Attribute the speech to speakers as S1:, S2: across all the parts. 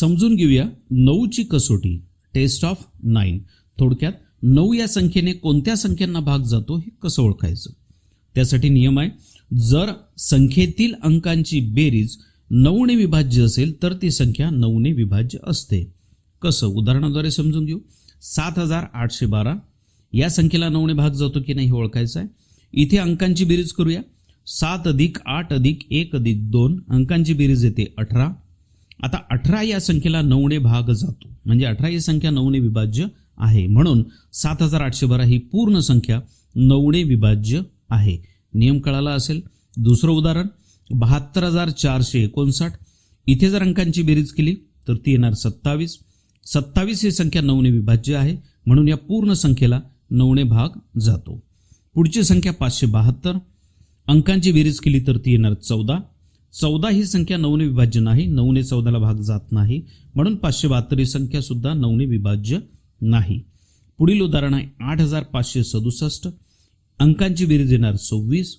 S1: समजून घेऊया नऊची कसोटी. टेस्ट ऑफ नाईन थोडक्यात नऊ या संख्येने कोणत्या संख्यांना भाग जातो हे कसं ओळखायचं? त्यासाठी नियम आहे जर संख्येतील अंकांची बेरीज नऊने विभाज्य असेल तर ती संख्या नऊने विभाज्य असते. कसं? उदाहरणाद्वारे समजून घेऊ. सात हजार आठशे बारा. या संख्येला नऊने भाग जातो की नाही हे ओळखायचं आहे. इथे अंकांची बेरीज करूया. सात अधिक आठ अधिक एक अधिक दोन. अंकांची बेरीज येते अठरा. आता अठरा या संख्येला नऊने भाग जातो. म्हणजे अठरा ही संख्या नऊने विभाज्य आहे. म्हणून सात हजार आठशे बारा ही पूर्ण संख्या नऊने विभाज्य आहे. नियम कळाला असेल? दुसरं उदाहरण बहात्तर हजार चारशे एकोणसाठ. इथे जर अंकांची बेरीज केली तर ती येणार सत्तावीस. सत्तावीस ही संख्या नऊने विभाज्य आहे. म्हणून या पूर्ण संख्येला नऊने भाग जातो. पुढची संख्या पाचशे बहात्तर. अंकांची बेरीज केली तर ती येणार चौदा. चौदा ही संख्या नऊने विभाज्य नाही नऊने चौदाला भाग जात नाही. म्हणून पाचशे बहात्तर ही संख्या सुद्धा नऊने विभाज्य नाही. पुढील उदाहरण आहे आठ हजार पाचशे सदुसष्ट. अंकांची बेरीज येणार सव्वीस.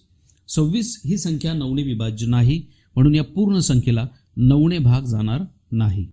S1: सव्वीस ही संख्या नऊने विभाज्य नाही म्हणून या पूर्ण संख्येला नऊने भाग जाणार नाही.